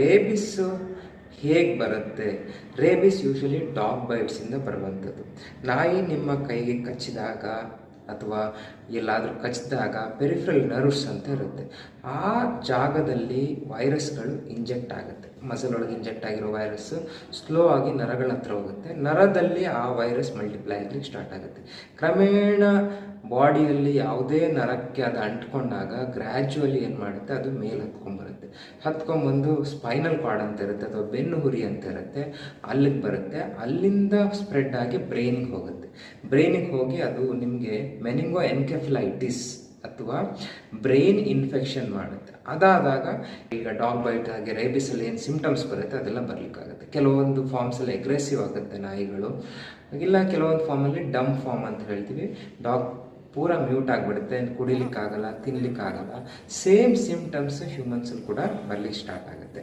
Rabies ಹೇಗೆ ಬರುತ್ತೆ? Rabies usually dog ಬೈಟ್ಸಿಂದ ಬರುವಂಥದ್ದು. ನಾಯಿ ನಿಮ್ಮ ಕೈಗೆ ಕಚ್ಚಿದಾಗ ಅಥವಾ ಎಲ್ಲಾದರೂ ಕಚ್ಚಿದಾಗ ಪೆರಿಫ್ರಲ್ ನರ್ವ್ಸ್ ಅಂತ ಇರುತ್ತೆ. ಆ ಜಾಗದಲ್ಲಿ ವೈರಸ್ಗಳು ಇಂಜೆಕ್ಟ್ ಆಗುತ್ತೆ. ಮಸಲ್ ಒಳಗೆ ಇಂಜೆಕ್ಟ್ ಆಗಿರೋ ವೈರಸ್ ಸ್ಲೋ ಆಗಿ ನರಗಳ ಹತ್ರ ಹೋಗುತ್ತೆ. ನರದಲ್ಲಿ ಆ ವೈರಸ್ ಮಲ್ಟಿಪ್ಲೈ ಆಗಲಿಕ್ಕೆ ಸ್ಟಾರ್ಟ್ ಆಗುತ್ತೆ. ಕ್ರಮೇಣ ಬಾಡಿಯಲ್ಲಿ ಯಾವುದೇ ನರಕ್ಕೆ ಅದು ಅಂಟ್ಕೊಂಡಾಗ ಗ್ರ್ಯಾಜುವಲಿ ಏನು ಮಾಡುತ್ತೆ, ಅದು ಮೇಲೆ ಹತ್ಕೊಂಡ್ಬರುತ್ತೆ ಹತ್ಕೊಂಡ್ಬಂದು ಸ್ಪೈನಲ್ ಕಾರ್ಡ್ ಅಂತ ಇರುತ್ತೆ, ಅಥವಾ ಬೆನ್ನು ಹುರಿ ಅಂತ ಇರುತ್ತೆ, ಅಲ್ಲಿಗೆ ಬರುತ್ತೆ. ಅಲ್ಲಿಂದ ಸ್ಪ್ರೆಡ್ ಆಗಿ ಬ್ರೈನಿಗೆ ಹೋಗುತ್ತೆ. ಬ್ರೈನಿಗೆ ಹೋಗಿ ಅದು ನಿಮಗೆ ಮೆನಿಂಗೋ ಎನ್ಕೆಫ್ಲೈಟಿಸ್ ಅಥವಾ ಬ್ರೈನ್ ಇನ್ಫೆಕ್ಷನ್ ಮಾಡುತ್ತೆ. ಅದಾದಾಗ ಈಗ ಡಾಗ್ ಬೈಟ್ ಹಾಗೆ ರೇಬಿಸಲ್ಲಿ ಏನು ಸಿಂಪ್ಟಮ್ಸ್ ಬರುತ್ತೆ, ಅದೆಲ್ಲ ಬರಲಿಕ್ಕಾಗುತ್ತೆ. ಕೆಲವೊಂದು ಫಾರ್ಮ್ಸಲ್ಲಿ ಅಗ್ರೆಸಿವ್ ಆಗುತ್ತೆ ನಾಯಿಗಳು. ಇಲ್ಲ, ಕೆಲವೊಂದು ಫಾರ್ಮಲ್ಲಿ ಡಮ್ ಫಾರ್ಮ್ ಅಂತ ಹೇಳ್ತೀವಿ. ಡಾಗ್ ಪೂರ ಮ್ಯೂಟ್ ಆಗಿಬಿಡುತ್ತೆ ಕುಡಿಲಿಕ್ಕಾಗಲ್ಲ ತಿನ್ಲಿಕ್ಕಾಗಲ್ಲ. ಸೇಮ್ ಸಿಮ್ಟಮ್ಸ್ ಹ್ಯೂಮನ್ಸಲ್ಲಿ ಕೂಡ ಬರ್ಲಿಕ್ಕೆ ಸ್ಟಾರ್ಟ್ ಆಗುತ್ತೆ.